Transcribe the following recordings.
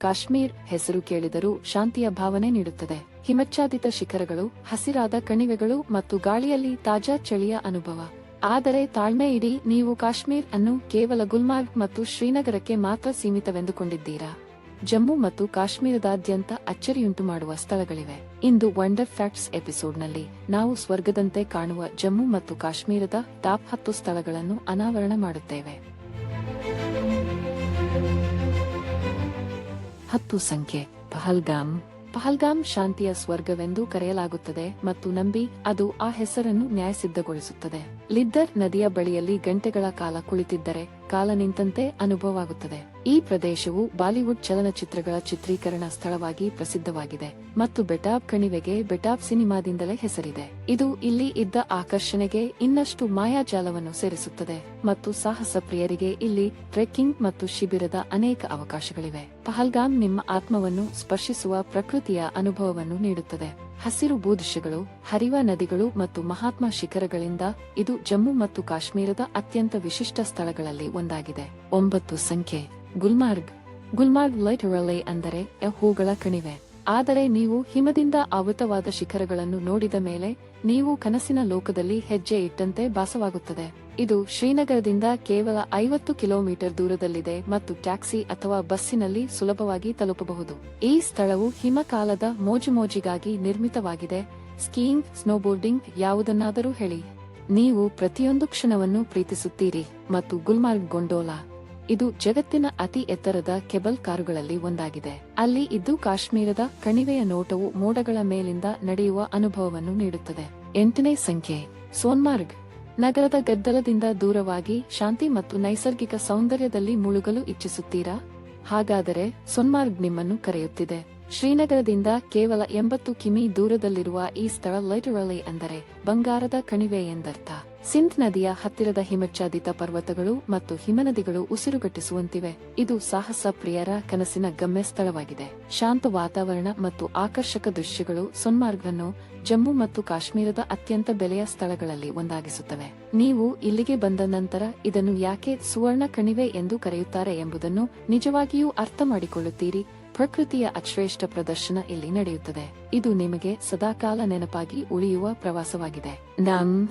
ಕಾಶ್ಮೀರ್ ಹೆಸರು ಕೇಳಿದರೂ ಶಾಂತಿಯ ಭಾವನೆ ನೀಡುತ್ತದೆ. ಹಿಮಚ್ಛಾದಿತ ಶಿಖರಗಳು, ಹಸಿರಾದ ಕಣಿವೆಗಳು ಮತ್ತು ಗಾಳಿಯಲ್ಲಿ ತಾಜಾ ಚಳಿಯ ಅನುಭವ. ಆದರೆ ತಾಳ್ಮೆ ಇಡೀ, ನೀವು ಕಾಶ್ಮೀರ್ ಅನ್ನು ಕೇವಲ ಗುಲ್ಮಾರ್ಗ್ ಮತ್ತು ಶ್ರೀನಗರಕ್ಕೆ ಮಾತ್ರ ಸೀಮಿತವೆಂದುಕೊಂಡಿದ್ದೀರಾ? ಜಮ್ಮು ಮತ್ತು ಕಾಶ್ಮೀರದಾದ್ಯಂತ ಅಚ್ಚರಿಯುಂಟು ಮಾಡುವ ಸ್ಥಳಗಳಿವೆ. ಇಂದು ವಂಡರ್ ಫ್ಯಾಕ್ಟ್ಸ್ ಎಪಿಸೋಡ್ನಲ್ಲಿ ನಾವು ಸ್ವರ್ಗದಂತೆ ಕಾಣುವ ಜಮ್ಮು ಮತ್ತು ಕಾಶ್ಮೀರದ ಟಾಪ್ ಹತ್ತು ಸ್ಥಳಗಳನ್ನು ಅನಾವರಣ ಮಾಡುತ್ತೇವೆ. ಹತ್ತು ಸಂಖ್ಯೆ, ಪಹಲ್ಗಾಮ್. ಪಹಲ್ಗಾಮ್ ಶಾಂತಿಯ ಸ್ವರ್ಗವೆಂದು ಕರೆಯಲಾಗುತ್ತದೆ ಮತ್ತು ನಂಬಿ ಅದು ಆ ಹೆಸರನ್ನು ನ್ಯಾಯಸಿದ್ಧಗೊಳಿಸುತ್ತದೆ. ಲಿದ್ದರ್ ನದಿಯ ಬಳಿಯಲ್ಲಿ ಗಂಟೆಗಳ ಕಾಲ ಕುಳಿತಿದ್ದರೆ ಕಾಲ ನಿಂತಂತೆ ಅನುಭವವಾಗುತ್ತದೆ. ಈ ಪ್ರದೇಶವು ಬಾಲಿವುಡ್ ಚಲನಚಿತ್ರಗಳ ಚಿತ್ರೀಕರಣ ಸ್ಥಳವಾಗಿ ಪ್ರಸಿದ್ಧವಾಗಿದೆ ಮತ್ತು ಬೆಟಾಬ್ ಕಣಿವೆಗೆ ಬೆಟಾಬ್ ಸಿನಿಮಾದಿಂದಲೇ ಹೆಸರಿದೆ. ಇದು ಇಲ್ಲಿ ಇದ್ದ ಆಕರ್ಷಣೆಗೆ ಇನ್ನಷ್ಟು ಮಾಯಾಜಾಲವನ್ನು ಸೇರಿಸುತ್ತದೆ ಮತ್ತು ಸಾಹಸ ಪ್ರಿಯರಿಗೆ ಇಲ್ಲಿ ಟ್ರೆಕ್ಕಿಂಗ್ ಮತ್ತು ಶಿಬಿರದ ಅನೇಕ ಅವಕಾಶಗಳಿವೆ. ಪಹಲ್ಗಾಮ್ ನಿಮ್ಮ ಆತ್ಮವನ್ನು ಸ್ಪರ್ಶಿಸುವ ಪ್ರಕೃತಿಯ ಅನುಭವವನ್ನು ನೀಡುತ್ತದೆ. ಹಸಿರು ಭೂದೃಶ್ಯಗಳು, ಹರಿವ ನದಿಗಳು ಮತ್ತು ಮಹಾತ್ಮ ಶಿಖರಗಳಿಂದ ಇದು ಜಮ್ಮು ಮತ್ತು ಕಾಶ್ಮೀರದ ಅತ್ಯಂತ ವಿಶಿಷ್ಟ ಸ್ಥಳಗಳಲ್ಲಿ ಒಂದಾಗಿದೆ. ಒಂಬತ್ತು ಸಂಖ್ಯೆ. ಗುಲ್ಮಾರ್ಗ್. ಗುಲ್ಮಾರ್ಗ್ ಲೈಟರಲೆ ಅಂದರೆ ಹೂಗಳ ಕಣಿವೆ. ಆದರೆ ನೀವು ಹಿಮದಿಂದ ಆವೃತವಾದ ಶಿಖರಗಳನ್ನು ನೋಡಿದ ಮೇಲೆ ನೀವು ಕನಸಿನ ಲೋಕದಲ್ಲಿ ಹೆಜ್ಜೆ ಇಟ್ಟಂತೆ ಭಾಸವಾಗುತ್ತದೆ. ಇದು ಶ್ರೀನಗರದಿಂದ ಕೇವಲ ಐವತ್ತು ಕಿಲೋಮೀಟರ್ ದೂರದಲ್ಲಿದೆ ಮತ್ತು ಟ್ಯಾಕ್ಸಿ ಅಥವಾ ಬಸ್ಸಿನಲ್ಲಿ ಸುಲಭವಾಗಿ ತಲುಪಬಹುದು. ಈ ಸ್ಥಳವು ಹಿಮಕಾಲದ ಮೋಜುಮೋಜಿಗಾಗಿ ನಿರ್ಮಿತವಾಗಿದೆ. ಸ್ಕೀಯಿಂಗ್, ಸ್ನೋಬೋರ್ಡಿಂಗ್ ಯಾವುದನ್ನಾದರೂ ಹೇಳಿ. ನೀವು ಪ್ರತಿಯೊಂದು ಕ್ಷಣವನ್ನು ಪ್ರೀತಿಸುತ್ತೀರಿ ಮತ್ತು ಗುಲ್ಮಾರ್ಗ್ ಗೊಂಡೋಲಾ. ಇದು ಜಗತ್ತಿನ ಅತಿ ಎತ್ತರದ ಕೆಬಲ್ ಕಾರುಗಳಲ್ಲಿ ಒಂದಾಗಿದೆ. ಅಲ್ಲಿ ಇದ್ದು ಕಾಶ್ಮೀರದ ಕಣಿವೆಯ ನೋಟವು ಮೋಡಗಳ ಮೇಲಿಂದ ನಡೆಯುವ ಅನುಭವವನ್ನು ನೀಡುತ್ತದೆ. ಎಂಟನೇ ಸಂಖ್ಯೆ. ಸೋನ್ಮಾರ್ಗ್. ನಗರದ ಗದ್ದಲದಿಂದ ದೂರವಾಗಿ ಶಾಂತಿ ಮತ್ತು ನೈಸರ್ಗಿಕ ಸೌಂದರ್ಯದಲ್ಲಿ ಮುಳುಗಲು ಇಚ್ಛಿಸುತ್ತೀರಾ? ಹಾಗಾದರೆ ಸೋನ್ಮಾರ್ಗ್ ನಿಮ್ಮನ್ನು ಕರೆಯುತ್ತಿದೆ. ಶ್ರೀನಗರದಿಂದ ಕೇವಲ ಎಂಬತ್ತು ಕಿಮಿ ದೂರದಲ್ಲಿರುವ ಈ ಸ್ಥಳ ಲೈಟರಲಿ ಅಂದರೆ ಬಂಗಾರದ ಕಣಿವೆ ಎಂದರ್ಥ. ಸಿಂಧ್ ನದಿಯ ಹತ್ತಿರದ ಹಿಮಚ್ಛಾದಿತ ಪರ್ವತಗಳು ಮತ್ತು ಹಿಮನದಿಗಳು ಉಸಿರುಗಟ್ಟಿಸುವಂತಿವೆ. ಇದು ಸಾಹಸ ಪ್ರಿಯರ ಕನಸಿನ ಗಮ್ಯ ಸ್ಥಳವಾಗಿದೆ. ಶಾಂತ ವಾತಾವರಣ ಮತ್ತು ಆಕರ್ಷಕ ದೃಶ್ಯಗಳು ಸೊನ್ಮಾರ್ಗ್ನ್ನು ಜಮ್ಮು ಮತ್ತು ಕಾಶ್ಮೀರದ ಅತ್ಯಂತ ಬೆಲೆಯ ಸ್ಥಳಗಳಲ್ಲಿ ಒಂದಾಗಿಸುತ್ತವೆ. ನೀವು ಇಲ್ಲಿಗೆ ಬಂದ ನಂತರ ಇದನ್ನು ಯಾಕೆ ಸುವರ್ಣ ಕಣಿವೆ ಎಂದು ಕರೆಯುತ್ತಾರೆ ಎಂಬುದನ್ನು ನಿಜವಾಗಿಯೂ ಅರ್ಥ ಮಾಡಿಕೊಳ್ಳುತ್ತೀರಿ. ಪ್ರಕೃತಿಯ ಅಶ್ರೇಷ್ಠ ಪ್ರದರ್ಶನ ಇಲ್ಲಿ ನಡೆಯುತ್ತದೆ. ಇದು ನಿಮಗೆ ಸದಾಕಾಲ ನೆನಪಾಗಿ ಉಳಿಯುವ ಪ್ರವಾಸವಾಗಿದೆ. ನಮ್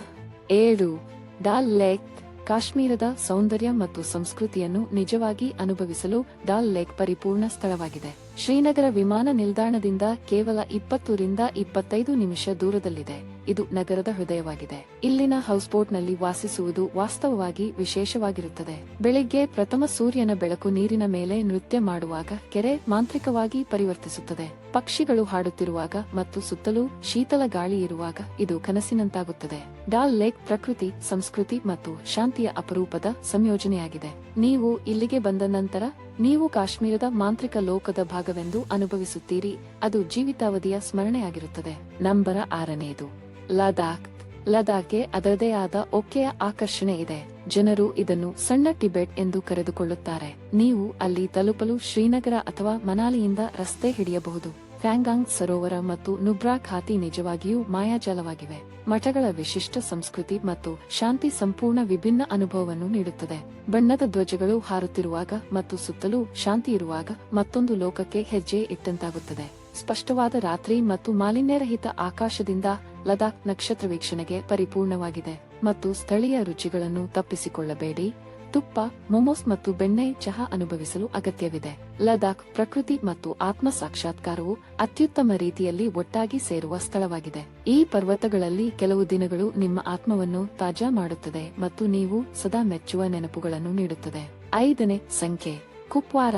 ಏಳು. ಡಾಲ್ ಲೇಕ್ ಕಾಶ್ಮೀರದ ಸೌಂದರ್ಯ ಮತ್ತು ಸಂಸ್ಕೃತಿಯನ್ನು ನಿಜವಾಗಿ ಅನುಭವಿಸಲು ಡಾಲ್ ಲೇಕ್ ಪರಿಪೂರ್ಣ ಸ್ಥಳವಾಗಿದೆ. ಶ್ರೀನಗರ ವಿಮಾನ ನಿಲ್ದಾಣದಿಂದ ಕೇವಲ ಇಪ್ಪತ್ತರಿಂದ ಇಪ್ಪತ್ತೈದು ನಿಮಿಷ ದೂರದಲ್ಲಿದೆ. ಇದು ನಗರದ ಹೃದಯವಾಗಿದೆ. ಇಲ್ಲಿನ ಹೌಸ್ಬೋಟ್ನಲ್ಲಿ ವಾಸಿಸುವುದು ವಾಸ್ತವವಾಗಿ ವಿಶೇಷವಾಗಿರುತ್ತದೆ. ಬೆಳಿಗ್ಗೆ ಪ್ರಥಮ ಸೂರ್ಯನ ಬೆಳಕು ನೀರಿನ ಮೇಲೆ ನೃತ್ಯ ಮಾಡುವಾಗ ಕೆರೆ ಮಾಂತ್ರಿಕವಾಗಿ ಪರಿವರ್ತಿಸುತ್ತದೆ. ಪಕ್ಷಿಗಳು ಹಾಡುತ್ತಿರುವಾಗ ಮತ್ತು ಸುತ್ತಲೂ ಶೀತಲ ಗಾಳಿ ಇರುವಾಗ ಇದು ಕನಸಿನಂತಾಗುತ್ತದೆ. ಡಾಲ್ ಲೇಕ್ ಪ್ರಕೃತಿ, ಸಂಸ್ಕೃತಿ ಮತ್ತು ಶಾಂತಿಯ ಅಪರೂಪದ ಸಂಯೋಜನೆಯಾಗಿದೆ. ನೀವು ಇಲ್ಲಿಗೆ ಬಂದ ನಂತರ ನೀವು ಕಾಶ್ಮೀರದ ಮಾಂತ್ರಿಕ ಲೋಕದ ಭಾಗವೆಂದು ಅನುಭವಿಸುತ್ತೀರಿ. ಅದು ಜೀವಿತಾವಧಿಯ ಸ್ಮರಣೆಯಾಗಿರುತ್ತದೆ. ನಂಬರ ಆರನೆಯದು ಲದಾಖ್. ಲದಾಖ್ಗೆ ಅದರದೇ ಆದ ಒಕ್ಕೆಯ ಆಕರ್ಷಣೆ ಇದೆ. ಜನರು ಇದನ್ನು ಸಣ್ಣ ಟಿಬೆಟ್ ಎಂದು ಕರೆದುಕೊಳ್ಳುತ್ತಾರೆ. ನೀವು ಅಲ್ಲಿ ತಲುಪಲು ಶ್ರೀನಗರ ಅಥವಾ ಮನಾಲಿಯಿಂದ ರಸ್ತೆ ಹಿಡಿಯಬಹುದು. ಫ್ಯಾಂಗಾಂಗ್, ಸರೋವರ ಮತ್ತು ನುಬ್ರಾ ಖಾತಿ ನಿಜವಾಗಿಯೂ ಮಾಯಾಜಾಲವಾಗಿವೆ. ಮಠಗಳ ವಿಶಿಷ್ಟ ಸಂಸ್ಕೃತಿ ಮತ್ತು ಶಾಂತಿ ಸಂಪೂರ್ಣ ವಿಭಿನ್ನ ಅನುಭವವನ್ನು ನೀಡುತ್ತದೆ. ಬಣ್ಣದ ಧ್ವಜಗಳು ಹಾರುತ್ತಿರುವಾಗ ಮತ್ತು ಸುತ್ತಲೂ ಶಾಂತಿ ಇರುವಾಗ ಮತ್ತೊಂದು ಲೋಕಕ್ಕೆ ಹೆಜ್ಜೆ ಇಟ್ಟಂತಾಗುತ್ತದೆ. ಸ್ಪಷ್ಟವಾದ ರಾತ್ರಿ ಮತ್ತು ಮಾಲಿನ್ಯರಹಿತ ಆಕಾಶದಿಂದ ಲದಾಖ್ ನಕ್ಷತ್ರ ವೀಕ್ಷಣೆಗೆ ಪರಿಪೂರ್ಣವಾಗಿದೆ ಮತ್ತು ಸ್ಥಳೀಯ ರುಚಿಗಳನ್ನು ತಪ್ಪಿಸಿಕೊಳ್ಳಬೇಡಿ. ತುಪ್ಪ, ಮೊಮೋಸ್ ಮತ್ತು ಬೆಣ್ಣೆ ಚಹಾ ಅನುಭವಿಸಲು ಅಗತ್ಯವಿದೆ. ಲದಾಖ್ ಪ್ರಕೃತಿ ಮತ್ತು ಆತ್ಮ ಸಾಕ್ಷಾತ್ಕಾರವು ಅತ್ಯುತ್ತಮ ರೀತಿಯಲ್ಲಿ ಒಟ್ಟಾಗಿ ಸೇರುವ ಸ್ಥಳವಾಗಿದೆ. ಈ ಪರ್ವತಗಳಲ್ಲಿ ಕೆಲವು ದಿನಗಳು ನಿಮ್ಮ ಆತ್ಮವನ್ನು ತಾಜಾ ಮಾಡುತ್ತದೆ ಮತ್ತು ನೀವು ಸದಾ ಮೆಚ್ಚುವ ನೆನಪುಗಳನ್ನು ನೀಡುತ್ತದೆ. ಐದನೇ ಸಂಖ್ಯೆ, ಕುಪ್ವಾರ.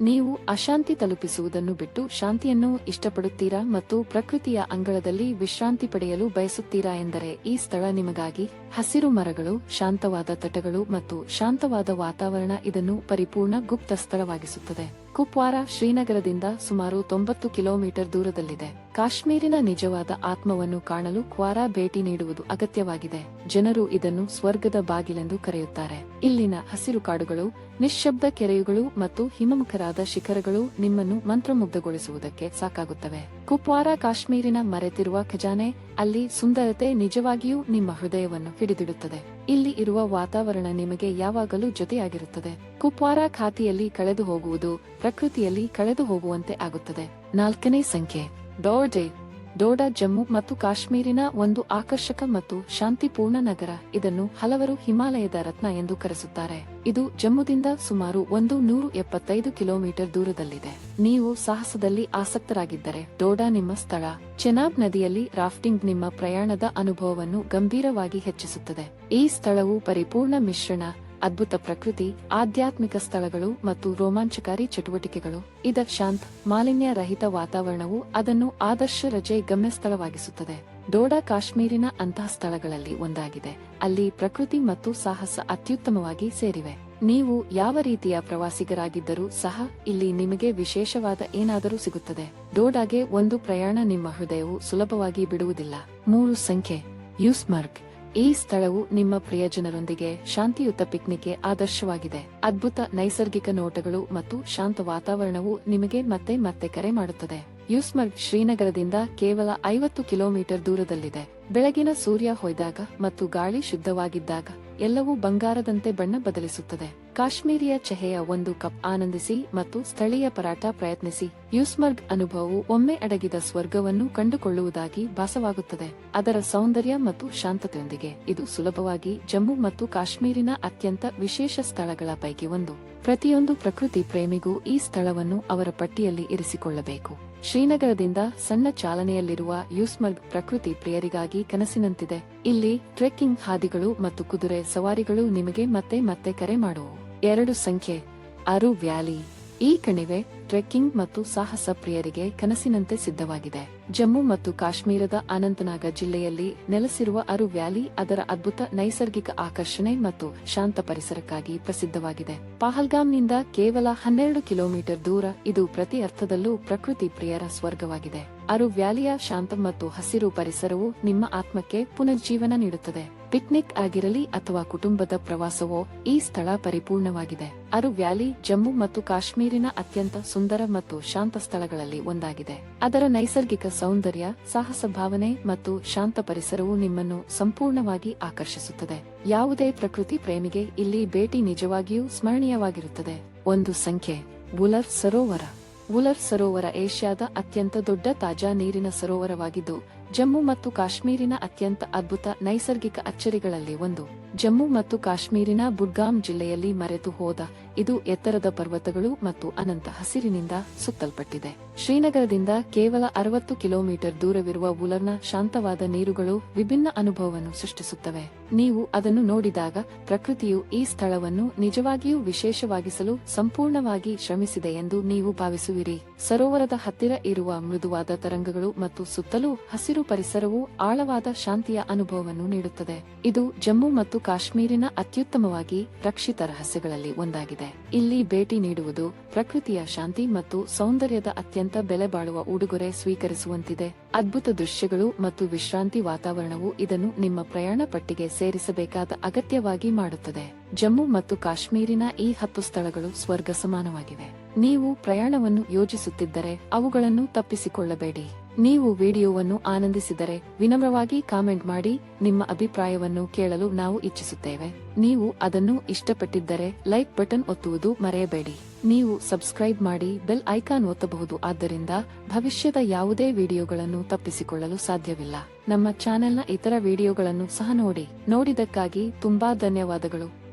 ನೀವು ಅಶಾಂತಿ ತಲುಪಿಸುವುದನ್ನು ಬಿಟ್ಟು ಶಾಂತಿಯನ್ನು ಇಷ್ಟಪಡುತ್ತೀರಾ ಮತ್ತು ಪ್ರಕೃತಿಯ ಅಂಗಳದಲ್ಲಿ ವಿಶ್ರಾಂತಿ ಪಡೆಯಲು ಬಯಸುತ್ತೀರಾ ಎಂದರೆ ಈ ಸ್ಥಳ ನಿಮಗಾಗಿ ಹಸಿರು ಮರಗಳು, ಶಾಂತವಾದ ತಟಗಳು ಮತ್ತು ಶಾಂತವಾದ ವಾತಾವರಣ ಇದನ್ನು ಪರಿಪೂರ್ಣ ಗುಪ್ತ ಸ್ಥಳವಾಗಿಸುತ್ತದೆ. ಕುಪ್ವಾರ ಶ್ರೀನಗರದಿಂದ ಸುಮಾರು ತೊಂಬತ್ತು ಕಿಲೋಮೀಟರ್ ದೂರದಲ್ಲಿದೆ. ಕಾಶ್ಮೀರಿನ ನಿಜವಾದ ಆತ್ಮವನ್ನು ಕಾಣಲು ಕ್ವಾರಾ ಭೇಟಿ ನೀಡುವುದು ಅಗತ್ಯವಾಗಿದೆ. ಜನರು ಇದನ್ನು ಸ್ವರ್ಗದ ಬಾಗಿಲೆಂದು ಕರೆಯುತ್ತಾರೆ. ಇಲ್ಲಿನ ಹಸಿರು ಕಾಡುಗಳು, ನಿಶ್ಶಬ್ದ ಕೆರೆಯುಗಳು ಮತ್ತು ಹಿಮಮುಖರಾದ ಶಿಖರಗಳು ನಿಮ್ಮನ್ನು ಮಂತ್ರಮುಗ್ಧಗೊಳಿಸುವುದಕ್ಕೆ ಸಾಕಾಗುತ್ತವೆ. ಕುಪ್ವಾರ ಕಾಶ್ಮೀರಿನ ಮರೆತಿರುವ ಖಜಾನೆ, ಅಲ್ಲಿ ಸುಂದರತೆ ನಿಜವಾಗಿಯೂ ನಿಮ್ಮ ಹೃದಯವನ್ನು ಹಿಡಿದಿಡುತ್ತದೆ. ಇಲ್ಲಿ ಇರುವ ವಾತಾವರಣ ನಿಮಗೆ ಯಾವಾಗಲೂ ಜೊತೆಯಾಗಿರುತ್ತದೆ. ಕುಪ್ವಾರ ಖಾತಿಯಲ್ಲಿ ಕಳೆದು ಹೋಗುವುದು ಪ್ರಕೃತಿಯಲ್ಲಿ ಕಳೆದು ಹೋಗುವಂತೆ ಆಗುತ್ತದೆ. ನಾಲ್ಕನೇ ಸಂಖ್ಯೆ. ಡೋರ್ಡೇ ಡೋಡಾ ಜಮ್ಮು ಮತ್ತು ಕಾಶ್ಮೀರಿನ ಒಂದು ಆಕರ್ಷಕ ಮತ್ತು ಶಾಂತಿಪೂರ್ಣ ನಗರ. ಇದನ್ನು ಹಲವರು ಹಿಮಾಲಯದ ರತ್ನ ಎಂದು ಕರೆಸುತ್ತಾರೆ. ಇದು ಜಮ್ಮುದಿಂದ ಸುಮಾರು ಒಂದು ನೂರು ಎಪ್ಪತ್ತೈದು ಕಿಲೋಮೀಟರ್ ದೂರದಲ್ಲಿದೆ. ನೀವು ಸಾಹಸದಲ್ಲಿ ಆಸಕ್ತರಾಗಿದ್ದರೆ ಡೋಡಾ ನಿಮ್ಮ ಸ್ಥಳ. ಚೆನಾಬ್ ನದಿಯಲ್ಲಿ ರಾಫ್ಟಿಂಗ್ ನಿಮ್ಮ ಪ್ರಯಾಣದ ಅನುಭವವನ್ನು ಗಂಭೀರವಾಗಿ ಹೆಚ್ಚಿಸುತ್ತದೆ. ಈ ಸ್ಥಳವು ಪರಿಪೂರ್ಣ ಮಿಶ್ರಣ ಅದ್ಭುತ ಪ್ರಕೃತಿ, ಆಧ್ಯಾತ್ಮಿಕ ಸ್ಥಳಗಳು ಮತ್ತು ರೋಮಾಂಚಕಾರಿ ಚಟುವಟಿಕೆಗಳು. ಇದ ಶಾಂತ್ ಮಾಲಿನ್ಯ ರಹಿತ ವಾತಾವರಣವು ಅದನ್ನು ಆದರ್ಶ ರಜೆ ಗಮ್ಯಸ್ಥಳವಾಗಿಸುತ್ತದೆ. ಡೋಡಾ ಕಾಶ್ಮೀರಿನ ಅಂತಹ ಸ್ಥಳಗಳಲ್ಲಿ ಒಂದಾಗಿದೆ. ಅಲ್ಲಿ ಪ್ರಕೃತಿ ಮತ್ತು ಸಾಹಸ ಅತ್ಯುತ್ತಮವಾಗಿ ಸೇರಿವೆ. ನೀವು ಯಾವ ರೀತಿಯ ಪ್ರವಾಸಿಗರಾಗಿದ್ದರೂ ಸಹ ಇಲ್ಲಿ ನಿಮಗೆ ವಿಶೇಷವಾದ ಏನಾದರೂ ಸಿಗುತ್ತದೆ. ಡೋಡಾಗೆ ಒಂದು ಪ್ರಯಾಣ ನಿಮ್ಮ ಹೃದಯವು ಸುಲಭವಾಗಿ ಬಿಡುವುದಿಲ್ಲ. ಮೂರು ಸಂಖ್ಯೆ. ಯೂಸ್ಮರ್ಗ್. ಈ ಸ್ಥಳವು ನಿಮ್ಮ ಪ್ರಿಯಜನರೊಂದಿಗೆ ಶಾಂತಿಯುತ ಪಿಕ್ನಿಕ್ಗೆ ಆದರ್ಶವಾಗಿದೆ. ಅದ್ಭುತ ನೈಸರ್ಗಿಕ ನೋಟಗಳು ಮತ್ತು ಶಾಂತ ವಾತಾವರಣವು ನಿಮಗೆ ಮತ್ತೆ ಮತ್ತೆ ಕರೆ ಮಾಡುತ್ತದೆ. ಯೂಸ್ಮರ್ಗ್ ಶ್ರೀನಗರದಿಂದ ಕೇವಲ ಐವತ್ತು ಕಿಲೋಮೀಟರ್ ದೂರದಲ್ಲಿದೆ. ಬೆಳಗಿನ ಸೂರ್ಯ ಹೊಯ್ದಾಗ ಮತ್ತು ಗಾಳಿ ಶುದ್ಧವಾಗಿದ್ದಾಗ ಎಲ್ಲವೂ ಬಂಗಾರದಂತೆ ಬಣ್ಣ ಬದಲಿಸುತ್ತದೆ. ಕಾಶ್ಮೀರಿಯ ಚಹೆಯ ಒಂದು ಕಪ್ ಆನಂದಿಸಿ ಮತ್ತು ಸ್ಥಳೀಯ ಪರಾಟ ಪ್ರಯತ್ನಿಸಿ. ಯೂಸ್ಮರ್ಗ್ ಅನುಭವವು ಒಮ್ಮೆ ಅಡಗಿದ ಸ್ವರ್ಗವನ್ನು ಕಂಡುಕೊಳ್ಳುವುದಾಗಿ ಭಾಸವಾಗುತ್ತದೆ. ಅದರ ಸೌಂದರ್ಯ ಮತ್ತು ಶಾಂತತೆಯೊಂದಿಗೆ ಇದು ಸುಲಭವಾಗಿ ಜಮ್ಮು ಮತ್ತು ಕಾಶ್ಮೀರಿನ ಅತ್ಯಂತ ವಿಶೇಷ ಸ್ಥಳಗಳ ಪೈಕಿ ಒಂದು. ಪ್ರತಿಯೊಂದು ಪ್ರಕೃತಿ ಪ್ರೇಮಿಗೂ ಈ ಸ್ಥಳವನ್ನು ಅವರ ಪಟ್ಟಿಯಲ್ಲಿ ಇರಿಸಿಕೊಳ್ಳಬೇಕು. ಶ್ರೀನಗರದಿಂದ ಸಣ್ಣ ಚಾಲನೆಯಲ್ಲಿರುವ ಯೂಸ್ಮರ್ಗ್ ಪ್ರಕೃತಿ ಪ್ರಿಯರಿಗಾಗಿ ಕನಸಿನಂತಿದೆ. ಇಲ್ಲಿ ಟ್ರೆಕ್ಕಿಂಗ್ ಹಾದಿಗಳು ಮತ್ತು ಕುದುರೆ ಸವಾರಿಗಳು ನಿಮಗೆ ಮತ್ತೆ ಮತ್ತೆ ಕರೆ ಮಾಡುವು. ಎರಡು ಸಂಖ್ಯೆ ಅರು ವ್ಯಾಲಿ. ಈ ಕಣಿವೆ ಟ್ರೆಕ್ಕಿಂಗ್ ಮತ್ತು ಸಾಹಸ ಪ್ರಿಯರಿಗೆ ಕನಸಿನಂತೆ ಸಿದ್ಧವಾಗಿದೆ. ಜಮ್ಮು ಮತ್ತು ಕಾಶ್ಮೀರದ ಅನಂತನಾಗ ಜಿಲ್ಲೆಯಲ್ಲಿ ನೆಲೆಸಿರುವ ಅರು ವ್ಯಾಲಿ ಅದರ ಅದ್ಭುತ ನೈಸರ್ಗಿಕ ಆಕರ್ಷಣೆ ಮತ್ತು ಶಾಂತ ಪರಿಸರಕ್ಕಾಗಿ ಪ್ರಸಿದ್ಧವಾಗಿದೆ. ಪಹಲ್ಗಾಮ್ನಿಂದ ಕೇವಲ ಹನ್ನೆರಡು ಕಿಲೋಮೀಟರ್ ದೂರ ಇದು ಪ್ರತಿ ಅರ್ಥದಲ್ಲೂ ಪ್ರಕೃತಿ ಪ್ರಿಯರ ಸ್ವರ್ಗವಾಗಿದೆ. ಅರು ವ್ಯಾಲಿಯ ಶಾಂತ ಮತ್ತು ಹಸಿರು ಪರಿಸರವು ನಿಮ್ಮ ಆತ್ಮಕ್ಕೆ ಪುನರ್ಜೀವನ ನೀಡುತ್ತದೆ. ಪಿಕ್ನಿಕ್ ಆಗಿರಲಿ ಅಥವಾ ಕುಟುಂಬದ ಪ್ರವಾಸವೋ ಈ ಸ್ಥಳ ಪರಿಪೂರ್ಣವಾಗಿದೆ. ಅರು ವ್ಯಾಲಿ ಜಮ್ಮು ಮತ್ತು ಕಾಶ್ಮೀರಿನ ಅತ್ಯಂತ ಸುಂದರ ಮತ್ತು ಶಾಂತ ಸ್ಥಳಗಳಲ್ಲಿ ಒಂದಾಗಿದೆ. ಅದರ ನೈಸರ್ಗಿಕ ಸೌಂದರ್ಯ, ಸಾಹಸ ಭಾವನೆ ಮತ್ತು ಶಾಂತ ಪರಿಸರವು ನಿಮ್ಮನ್ನು ಸಂಪೂರ್ಣವಾಗಿ ಆಕರ್ಷಿಸುತ್ತದೆ. ಯಾವುದೇ ಪ್ರಕೃತಿ ಪ್ರೇಮಿಗೆ ಇಲ್ಲಿ ಭೇಟಿ ನಿಜವಾಗಿಯೂ ಸ್ಮರಣೀಯವಾಗಿರುತ್ತದೆ. ಒಂದು ಸಂಖ್ಯೆ ಬುಲರ್ ಸರೋವರ. ವುಲರ್ ಸರೋವರ ಏಷ್ಯಾದ ಅತ್ಯಂತ ದೊಡ್ಡ ತಾಜಾ ನೀರಿನ ಸರೋವರವಾಗಿದ್ದು, ಜಮ್ಮು ಮತ್ತು ಕಾಶ್ಮೀರಿನ ಅತ್ಯಂತ ಅದ್ಭುತ ನೈಸರ್ಗಿಕ ಅಚ್ಚರಿಗಳಲ್ಲಿ ಒಂದು. ಜಮ್ಮು ಮತ್ತು ಕಾಶ್ಮೀರಿನ ಬುಡ್ಗಾಮ್ ಜಿಲ್ಲೆಯಲ್ಲಿ ಮರೆತು ಹೋದ ಇದು ಎತ್ತರದ ಪರ್ವತಗಳು ಮತ್ತು ಅನಂತ ಹಸಿರಿನಿಂದ ಸುತ್ತಲ್ಪಟ್ಟಿದೆ. ಶ್ರೀನಗರದಿಂದ ಕೇವಲ ಅರವತ್ತು ಕಿಲೋಮೀಟರ್ ದೂರವಿರುವ ಉಲರ್ನ ಶಾಂತವಾದ ನೀರುಗಳು ವಿಭಿನ್ನ ಅನುಭವವನ್ನು ಸೃಷ್ಟಿಸುತ್ತವೆ. ನೀವು ಅದನ್ನು ನೋಡಿದಾಗ ಪ್ರಕೃತಿಯು ಈ ಸ್ಥಳವನ್ನು ನಿಜವಾಗಿಯೂ ವಿಶೇಷವಾಗಿಸಲು ಸಂಪೂರ್ಣವಾಗಿ ಶ್ರಮಿಸಿದೆ ಎಂದು ನೀವು ಭಾವಿಸುವಿರಿ. ಸರೋವರದ ಹತ್ತಿರ ಇರುವ ಮೃದುವಾದ ತರಂಗಗಳು ಮತ್ತು ಸುತ್ತಲೂ ಹಸಿರು ಪರಿಸರವು ಆಳವಾದ ಶಾಂತಿಯ ಅನುಭವವನ್ನು ನೀಡುತ್ತದೆ. ಇದು ಜಮ್ಮು ಮತ್ತು ಕಾಶ್ಮೀರಿನ ಅತ್ಯುತ್ತಮವಾಗಿ ರಕ್ಷಿತ ರಹಸ್ಯಗಳಲ್ಲಿ ಒಂದಾಗಿದೆ. ಇಲ್ಲಿ ಭೇಟಿ ನೀಡುವುದು ಪ್ರಕೃತಿಯ ಶಾಂತಿ ಮತ್ತು ಸೌಂದರ್ಯದ ಅತ್ಯಂತ ಬೆಲೆ ಬಾಳುವ ಉಡುಗೊರೆ ಸ್ವೀಕರಿಸುವಂತಿದೆ. ಅದ್ಭುತ ದೃಶ್ಯಗಳು ಮತ್ತು ವಿಶ್ರಾಂತಿ ವಾತಾವರಣವು ಇದನ್ನು ನಿಮ್ಮ ಪ್ರಯಾಣ ಪಟ್ಟಿಗೆ ಸೇರಿಸಬೇಕಾದ ಅಗತ್ಯವಾಗಿ ಮಾಡುತ್ತದೆ. ಜಮ್ಮು ಮತ್ತು ಕಾಶ್ಮೀರಿನ ಈ ಹತ್ತು ಸ್ಥಳಗಳು ಸ್ವರ್ಗ ಸಮಾನವಾಗಿವೆ. ನೀವು ಪ್ರಯಾಣವನ್ನು ಯೋಜಿಸುತ್ತಿದ್ದರೆ ಅವುಗಳನ್ನು ತಪ್ಪಿಸಿಕೊಳ್ಳಬೇಡಿ. ನೀವು ವಿಡಿಯೋವನ್ನು ಆನಂದಿಸಿದರೆ ವಿನಮ್ರವಾಗಿ ಕಾಮೆಂಟ್ ಮಾಡಿ ನಿಮ್ಮ ಅಭಿಪ್ರಾಯವನ್ನು ಕೇಳಲು ನಾವು ಇಚ್ಛಿಸುತ್ತೇವೆ. ನೀವು ಅದನ್ನು ಇಷ್ಟಪಟ್ಟಿದ್ದರೆ ಲೈಕ್ ಬಟನ್ ಒತ್ತುವುದು ಮರೆಯಬೇಡಿ. ನೀವು ಸಬ್ಸ್ಕ್ರೈಬ್ ಮಾಡಿ ಬೆಲ್ ಐಕಾನ್ ಒತ್ತಬಹುದು. ಆದ್ದರಿಂದ ಭವಿಷ್ಯದ ಯಾವುದೇ ವಿಡಿಯೋಗಳನ್ನು ತಪ್ಪಿಸಿಕೊಳ್ಳಲು ಸಾಧ್ಯವಿಲ್ಲ. ನಮ್ಮ ಚಾನೆಲ್ನ ಇತರ ವಿಡಿಯೋಗಳನ್ನು ಸಹ ನೋಡಿ. ನೋಡಿದಕ್ಕಾಗಿ ತುಂಬಾ ಧನ್ಯವಾದಗಳು.